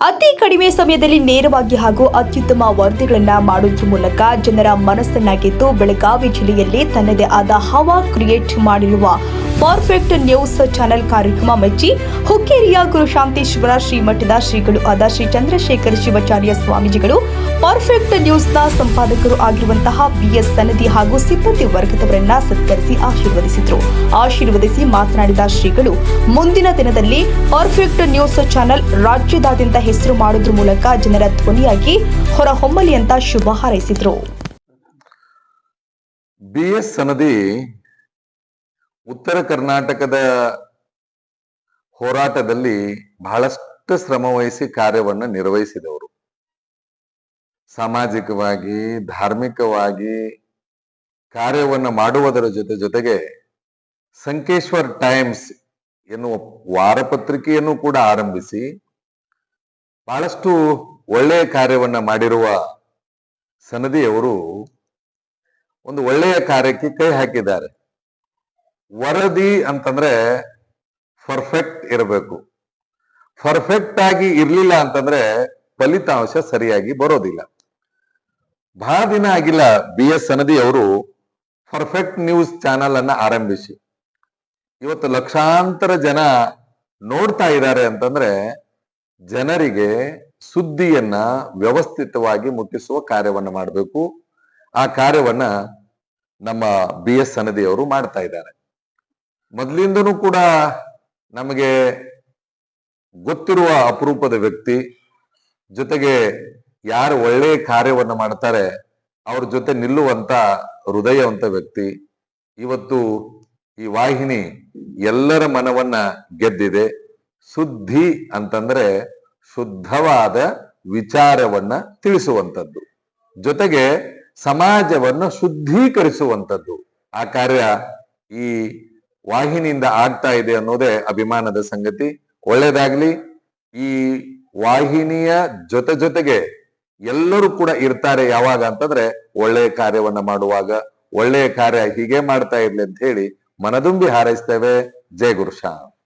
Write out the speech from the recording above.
ಅತಿ ಕಡಿಮೆ ಸಮಯದಲ್ಲಿ ನೇರವಾಗಿ ಹಾಗೂ ಅತ್ಯುತ್ತಮ ವರದಿಗಳನ್ನ ಮಾಡುವುದರ ಮೂಲಕ ಜನರ ಮನಸ್ಸನ್ನ ಗೆದ್ದು ಬೆಳಗಾವಿ ಜಿಲ್ಲೆಯಲ್ಲಿ ತನ್ನದೇ ಆದ ಹವಾ ಕ್ರಿಯೇಟ್ ಮಾಡಿರುವ ಪರ್ಫೆಕ್ಟ್ ನ್ಯೂಸ್ ಚಾನೆಲ್ ಕಾರ್ಯಕ್ರಮ ಮೆಚ್ಚಿ ಹುಕ್ಕೇರಿಯ ಗುರುಶಾಂತೇಶ್ವರ ಶ್ರೀಮಠದ ಶ್ರೀಗಳು ಆದ ಶ್ರೀ ಚಂದ್ರಶೇಖರ ಶಿವಾಚಾರ್ಯ ಸ್ವಾಮೀಜಿಗಳು ಪರ್ಫೆಕ್ಟ್ ನ್ಯೂಸ್ನ ಸಂಪಾದಕರು ಆಗಿರುವಂತಹ ಬಿಎಸ್ ಸನದಿ ಹಾಗೂ ಸಿಬ್ಬಂದಿ ವರ್ಗದವರನ್ನ ಸತ್ಕರಿಸಿ ಆಶೀರ್ವದಿಸಿದರು. ಆಶೀರ್ವದಿಸಿ ಮಾತನಾಡಿದ ಶ್ರೀಗಳು, ಮುಂದಿನ ದಿನದಲ್ಲಿ ಪರ್ಫೆಕ್ಟ್ ನ್ಯೂಸ್ ಚಾನೆಲ್ ರಾಜ್ಯದಾದ್ಯಂತ ಹೆಸರು ಮಾಡೋದ್ರ ಮೂಲಕ ಜನರ ಧ್ವನಿಯಾಗಿ ಹೊರಹೊಮ್ಮಲಿ ಅಂತ ಶುಭ ಹಾರೈಸಿದ್ರು. ಬಿ ಎಸ್ ಸನದಿ ಉತ್ತರ ಕರ್ನಾಟಕದ ಹೋರಾಟದಲ್ಲಿ ಬಹಳಷ್ಟು ಶ್ರಮವಹಿಸಿ ಕಾರ್ಯವನ್ನು ನಿರ್ವಹಿಸಿದವರು. ಸಾಮಾಜಿಕವಾಗಿ, ಧಾರ್ಮಿಕವಾಗಿ ಕಾರ್ಯವನ್ನು ಮಾಡುವುದರ ಜೊತೆ ಜೊತೆಗೆ ಸಂಕೇಶ್ವರ್ ಟೈಮ್ಸ್ ಎನ್ನುವ ವಾರಪತ್ರಿಕೆಯನ್ನು ಕೂಡ ಆರಂಭಿಸಿ ಬಹಳಷ್ಟು ಒಳ್ಳೆಯ ಕಾರ್ಯವನ್ನ ಮಾಡಿರುವ ಸನದಿಯವರು ಒಂದು ಒಳ್ಳೆಯ ಕಾರ್ಯಕ್ಕೆ ಕೈ ಹಾಕಿದ್ದಾರೆ. ವರದಿ ಅಂತಂದ್ರೆ ಪರ್ಫೆಕ್ಟ್ ಇರಬೇಕು. ಪರ್ಫೆಕ್ಟ್ ಆಗಿ ಇರ್ಲಿಲ್ಲ ಅಂತಂದ್ರೆ ಫಲಿತಾಂಶ ಸರಿಯಾಗಿ ಬರೋದಿಲ್ಲ. ಬಹಳ ದಿನ ಆಗಿಲ್ಲ ಬಿ ಎಸ್ ಸನದಿ ಅವರು ಪರ್ಫೆಕ್ಟ್ ನ್ಯೂಸ್ ಚಾನಲ್ ಅನ್ನ ಆರಂಭಿಸಿ. ಇವತ್ತು ಲಕ್ಷಾಂತರ ಜನ ನೋಡ್ತಾ ಇದ್ದಾರೆ ಅಂತಂದ್ರೆ ಜನರಿಗೆ ಸುದ್ದಿಯನ್ನ ವ್ಯವಸ್ಥಿತವಾಗಿ ಮುಟ್ಟಿಸುವ ಕಾರ್ಯವನ್ನು ಮಾಡಬೇಕು. ಆ ಕಾರ್ಯವನ್ನ ನಮ್ಮ ಬಿ ಎಸ್ ಸನದಿಯವರು ಮಾಡ್ತಾ ಇದ್ದಾರೆ. ಮೊದಲಿಂದನೂ ಕೂಡ ನಮಗೆ ಗೊತ್ತಿರುವ ಅಪರೂಪದ ವ್ಯಕ್ತಿ, ಜೊತೆಗೆ ಯಾರು ಒಳ್ಳೆಯ ಕಾರ್ಯವನ್ನ ಮಾಡ್ತಾರೆ, ಅವ್ರ ಜೊತೆ ನಿಲ್ಲುವಂತ ಹೃದಯವಂತ ವ್ಯಕ್ತಿ. ಇವತ್ತು ಈ ವಾಹಿನಿ ಎಲ್ಲರ ಮನವನ್ನ ಗೆದ್ದಿದೆ. ಸುದ್ದಿ ಅಂತಂದ್ರೆ ಶುದ್ಧವಾದ ವಿಚಾರವನ್ನ ತಿಳಿಸುವಂಥದ್ದು. ಜೊತೆಗೆ ಸಮಾಜವನ್ನು ಶುದ್ಧೀಕರಿಸುವಂಥದ್ದು. ಆ ಕಾರ್ಯ ಈ ವಾಹಿನಿಯಿಂದ ಆಗ್ತಾ ಇದೆ ಅನ್ನೋದೇ ಅಭಿಮಾನದ ಸಂಗತಿ. ಒಳ್ಳೇದಾಗ್ಲಿ. ಈ ವಾಹಿನಿಯ ಜೊತೆ ಜೊತೆಗೆ ಎಲ್ಲರೂ ಕೂಡ ಇರ್ತಾರೆ ಯಾವಾಗ ಅಂತಂದ್ರೆ ಒಳ್ಳೆಯ ಕಾರ್ಯವನ್ನ ಮಾಡುವಾಗ ಒಳ್ಳೆಯ ಕಾರ್ಯ ಹೀಗೆ ಮಾಡ್ತಾ ಇರ್ಲಿ ಅಂತ ಹೇಳಿ ಮನದುಂಬಿ ಹಾರೈಸ್ತೇವೆ. ಜಯ ಗುರುಶಾ